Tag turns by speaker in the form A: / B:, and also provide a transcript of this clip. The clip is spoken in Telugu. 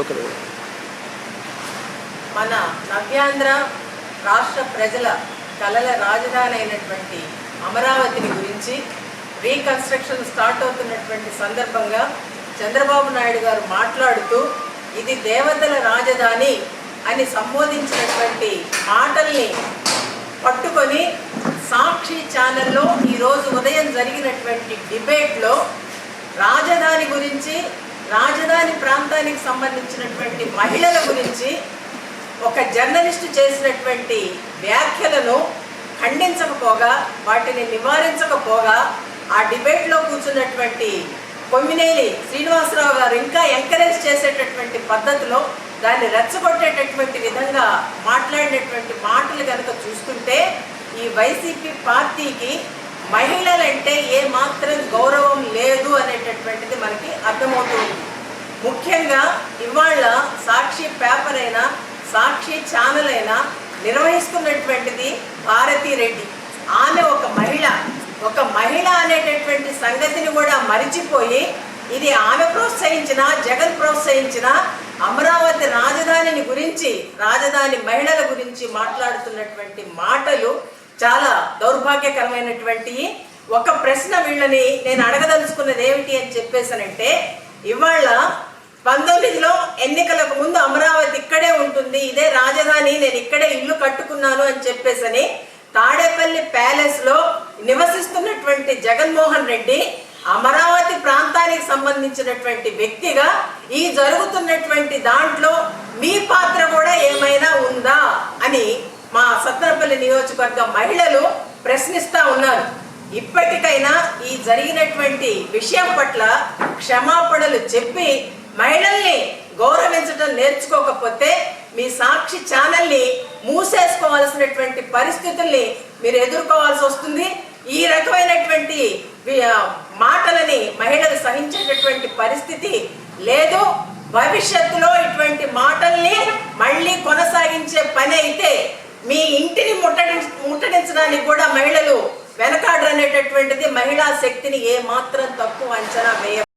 A: ఓకే.
B: మన నవ్యాంధ్ర రాష్ట్ర ప్రజల కలల రాజధాని అయినటువంటి అమరావతిని గురించి రీకన్స్ట్రక్షన్ స్టార్ట్ అవుతున్నటువంటి సందర్భంగా చంద్రబాబు నాయుడు గారు మాట్లాడుతూ ఇది దేవతల రాజధాని అని సంబోధించినటువంటి మాటల్ని పట్టుకొని సాక్షి ఛానల్లో ఈరోజు ఉదయం జరిగినటువంటి డిబేట్లో రాజధాని గురించి రాజధాని సంబంధించినటువంటి మహిళల గురించి ఒక జర్నలిస్టు చేసినటువంటి వ్యాఖ్యలను ఖండించకపోగా వాటిని నివారించకపోగా ఆ డిబేట్లో కూర్చున్నటువంటి కొమ్మినేని శ్రీనివాసరావు గారు ఇంకా ఎంకరేజ్ చేసేటటువంటి పద్ధతిలో దాన్ని రెచ్చగొట్టేటటువంటి విధంగా మాట్లాడినటువంటి మాటలు కనుక చూస్తుంటే ఈ వైసీపీ పార్టీకి మహిళలంటే ఏ మాత్రం గౌరవం లేదు అనేటటువంటిది మనకి అర్థమవుతుంది ముఖ్యంగా ఇవాళ సాక్షి పేపర్ అయినా సాక్షి ఛానల్ అయినా నిర్వహిస్తున్నటువంటిది భారతీ రెడ్డి. ఆమె ఒక మహిళ. ఒక మహిళ అనేటటువంటి సంగతిని కూడా మరిచిపోయి ఇది ఆమె ప్రోత్సహించిన జగన్ ప్రోత్సహించిన అమరావతి రాజధానిని గురించి రాజధాని మహిళల గురించి మాట్లాడుతున్నటువంటి మాటలు చాలా దౌర్భాగ్యకరమైనటువంటి ఒక ప్రశ్న వీళ్ళని నేను అడగదలుచుకున్నది ఏమిటి అని చెప్పేసానంటే ఇవాళ పంతొమ్మిదిలో ఎన్నికలకు ముందు అమరావతి ఇక్కడే ఉంటుంది ఇదే రాజధాని నేను ఇక్కడే ఇల్లు కట్టుకున్నాను అని చెప్పేసని తాడేపల్లి ప్యాలెస్లో నివసిస్తున్నటువంటి జగన్మోహన్ రెడ్డి అమరావతి ప్రాంతానికి సంబంధించినటువంటి వ్యక్తిగా ఈ జరుగుతున్నటువంటి దాంట్లో మీ పాత్ర కూడా ఏమైనా ఉందా అని మా సత్తనపల్లి నియోజకవర్గ మహిళలు ప్రశ్నిస్తా ఉన్నారు. ఇప్పటికైనా ఈ జరిగినటువంటి విషయం పట్ల క్షమాపణలు చెప్పి మహిళల్ని గౌరవించడం నేర్చుకోకపోతే మీ సాక్షి ఛానల్ని మూసేసుకోవాల్సినటువంటి పరిస్థితుల్ని మీరు ఎదుర్కోవాల్సి వస్తుంది. ఈ రకమైనటువంటి మాటలని మహిళలు సహించేటటువంటి పరిస్థితి లేదు. భవిష్యత్తులో ఇటువంటి మాటల్ని మళ్ళీ కొనసాగించే పని అయితే మీ ఇంటిని ముట్టడి ముట్టడించడానికి కూడా మహిళలు వెనకాడరనేటటువంటిది మహిళా శక్తిని ఏ మాత్రం తక్కువ అంచనా వేయ